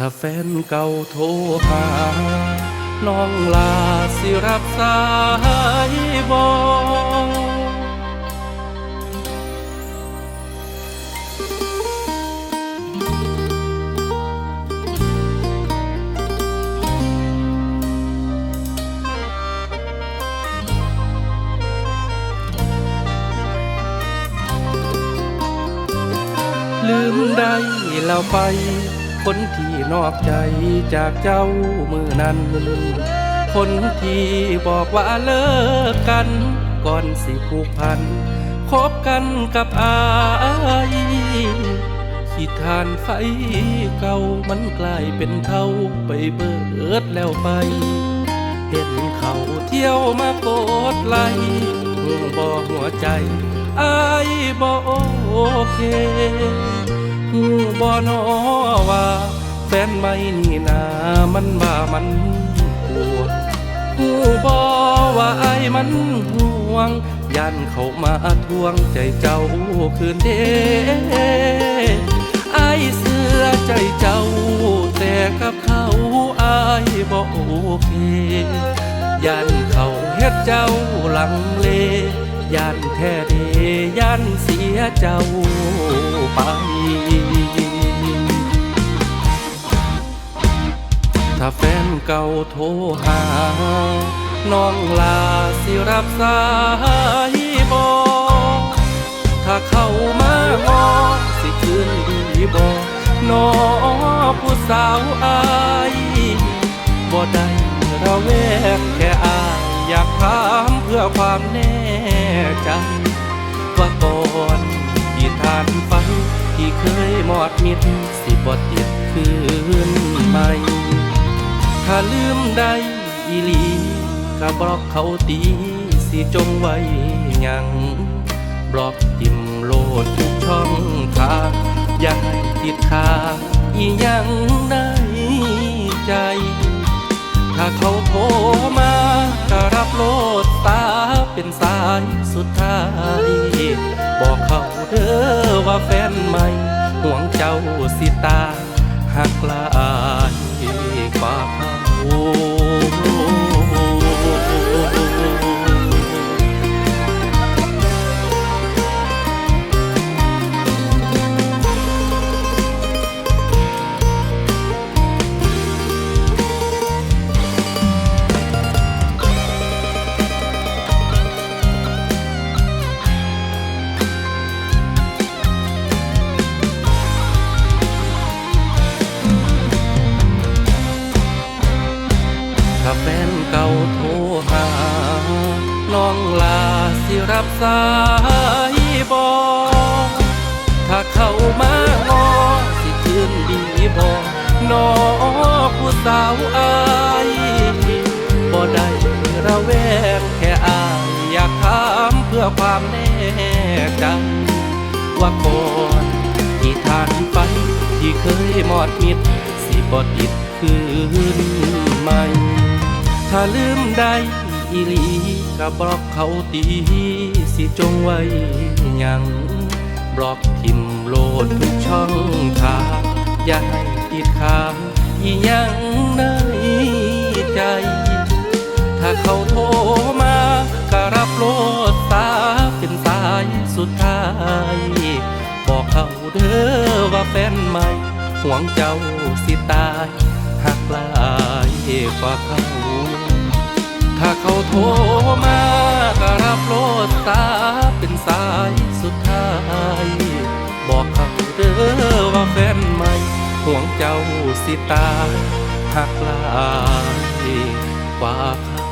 ถ้าแฟนเก่าโทรหา น้องลาสิรับสายบอลืมได้แล้วไป คนที่นอกใจจากเจ้ามือนั้น คนที่บอกว่าเลิกกัน ก่อนสิผูกพันคบกันกับอายขีดทานไฟเก่ามันกลายเป็นเท่าไปเบิดแล้วไป เห็นเขาเที่ยวมาโกดไล่หัวบ่หัวใจอายบ่โอเค บ่นอว่าแฟนไม่นี่นามันว่ามันปวดหูบ่ว่าไอ้มันห่วง ยันเขามาทวงใจเจ้าคืนเดไอ้เสื้อใจเจ้า แต่กับเขาไอ้ายบ่โอเค ยันเขาเฮ็ดเจ้าหลังเล ยันแท้เดยันเสียเจ้าไป ถ้าแฟนเก่าโทรหา น้องลาสิรับสายบอถ้าเข้ามางอสิคืนดีบอน้อผู้สาวอายบ่ได้ระแวงแค่อายอยากถา พื่อความแน่ใจว่าก่อนที่ทานไฟที่เคยหมอดมิดสิบดติดคืนใหม่ถ้าลืมได้อีหลีก็บล็อกเขาตีสิจงไว้ยังบล็อกทิมโลดทุกช่องทางอย่าให้ติดค้างอีหยังในใจ ถ้าเขาโทรมาก็รับโลด ตาเป็นสายสุดท้าย บอกเขาเด้อว่าแฟนใหม่ห่วงเจ้าสิตาหักลายกว่าเขา ถ้าแฟนเก่าโทรหา น้องลาสิรับสายบอถ้าเข้ามางอสิคืนดีบอน้อผู้สาวอายบ่ได้ระแวงแค่อายอยากถามเพื่อความแน่ใจว่าก่อนที่ทานไปที่เคยหมอดมิดสิบอดิดคืนใหม่ ถ้าลืมได้อีหลีก็บอกเขาตีสิจงไว้ยังบล็อกทิมโลดทุกช่องทางอย่าให้ติดค้างอียังในใจ ถ้าเขาโทรมาก็รับโลดสาเป็นสายสุดท้าย บอกเขาเด้อว่าแฟนใหม่ห่วงเจ้าสิตายหักลา ยกเขา ถ้าเขาโทรมาก็รับโลดสาเป็นสายสุดท้าย บอกเขาเด้อว่าแฟนใหม่ห่วงเจ้าสิตาหักลายกว่าเขา